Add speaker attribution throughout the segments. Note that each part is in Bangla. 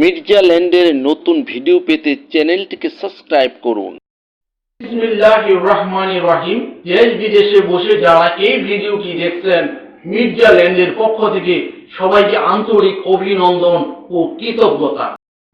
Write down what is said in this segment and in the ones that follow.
Speaker 1: মির্জা ল্যান্ডের নতুন ভিডিও পেতে চ্যানেলটিকে সাবস্ক্রাইব করুন।
Speaker 2: দেশ বিদেশে বসে যারা এই ভিডিওটি দেখছেন মির্জা ল্যান্ডের পক্ষ থেকে সবাইকে আন্তরিক অভিনন্দন ও কৃতজ্ঞতা।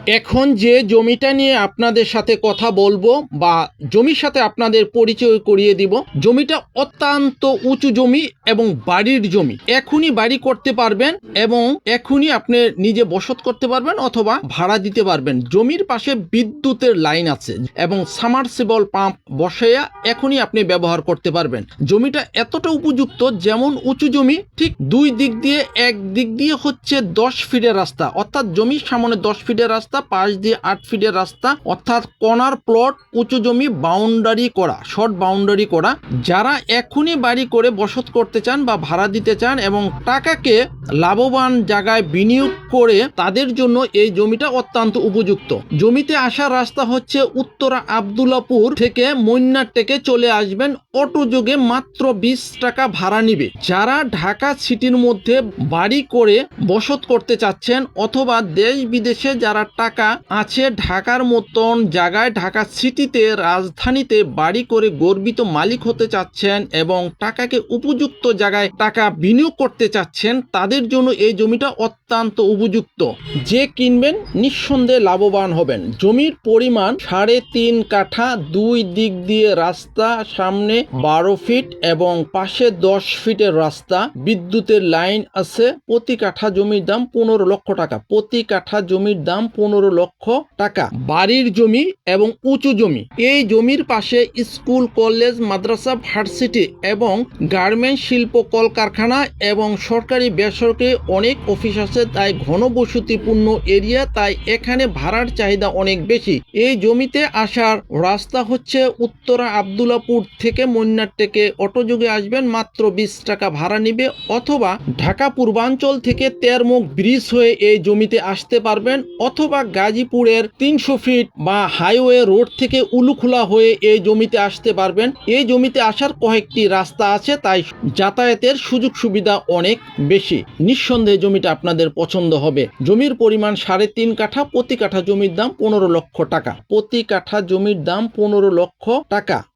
Speaker 3: এখন যে জমিটা নিয়ে আপনাদের সাথে কথা বলব বা জমির সাথে আপনাদের পরিচয় করিয়ে দিব, জমিটা অত্যন্ত উঁচু জমি এবং বাড়ির জমি। এখনই বাড়ি করতে পারবেন এবং এখনই আপনি নিজে বসত করতে পারবেন অথবা ভাড়া দিতে পারবেন। জমির পাশে বিদ্যুতের লাইন আছে এবং সামারসিবল পাম্প বসাইয়া এখনই আপনি ব্যবহার করতে পারবেন। জমিটা এতটা উপযুক্ত, যেমন উঁচু জমি, ঠিক দুই দিক দিয়ে, এক দিক দিয়ে হচ্ছে দশ ফিটের রাস্তা। অর্থাৎ জমির সামনে দশ ফিটের রাস্তা পাশ দিয়ে আট ফিটের রাস্তা, অর্থাৎ কর্নার প্লট উঁচু জমি বাউন্ডারি করা শর্ট বাউন্ডারি করা। যারা এখনই বাড়ি করে বসত করতে চান বা ভাড়া দিতে চান এবং টাকাকে লাভবান জায়গায় বিনিয়োগ করে তাদের জন্য এই জমিটা অত্যন্ত উপযুক্ত। জমিতে আসার রাস্তা হচ্ছে উত্তরা আবদুল্লাপুর থেকে মৈনারটেকে চলে আসবেন। অটো যোগে মাত্র বিশ টাকা ভাড়া নিবে। যারা ঢাকা সিটির মধ্যে বাড়ি করে বসত করতে চাচ্ছেন অথবা দেশ বিদেশে যারা টাকা আছে ঢাকার মতন জায়গায়। ঢাকা সিটিতে রাজধানীতে বাড়ি করে গর্বিত মালিক হতে চাচ্ছেন এবং টাকাকে উপযুক্ত জায়গায় টাকা বিনিয়োগ করতে চাচ্ছেন, তাদের জন্য এই জমিটা অত্যন্ত উপযুক্ত। যে কিনবেন নিঃসন্দেহে লাভবান হবেন। জমির পরিমাণ সাড়ে তিন কাঠা, দুই দিক দিয়ে রাস্তা, সামনে বারো ফিট এবং পাশে দশ ফিটের রাস্তা। বিদ্যুতের লাইন আছে, প্রতি কাঠা জমির দাম পনেরো লক্ষ টাকা। প্রতি কাঠা জমির দাম পনেরো লক্ষ টাকা। বাড়ির জমি এবং উঁচু জমি। এই জমির পাশে স্কুল, কলেজ, মাদ্রাসা, ভার্সিটি এবং গার্মেন্ট শিল্প কলকারখানা এবং সরকারি বেসরকারি অনেক অফিস আছে, তাই ঘনবসতিপূর্ণ এরিয়া, তাই এখানে ভাড়ার চাহিদা অনেক বেশি। এই জমিতে আসার রাস্তা হচ্ছে উত্তরা আবদুল্লাপুর থেকে মন্নার থেকে। অটোযোগে আসবেন মাত্র বিশ টাকা ভাড়া নিবে অথবা ঢাকা পূর্বাঞ্চল থেকে তেরমুখ ব্রিজ হয়ে এই জমিতে আসতে পারবেন অথবা গাজীপুরের তিনশো ফিট বা হাইওয়ে রোড থেকে উলুখোলা হয়ে এই জমিতে আসতে পারবেন। এই জমিতে আসার কয়েকটি রাস্তা আছে, তাই যাতায়াতের সুযোগ সুবিধা অনেক বেশি। নিঃসন্দেহে জমিটা আপনাদের পছন্দ হবে। জমির পরিমাণ সাড়ে তিন কাঠা, প্রতি কাঠা জমির দাম পনেরো লক্ষ টাকা। প্রতি কাঠা জমির দাম পনেরো লক্ষ টাকা।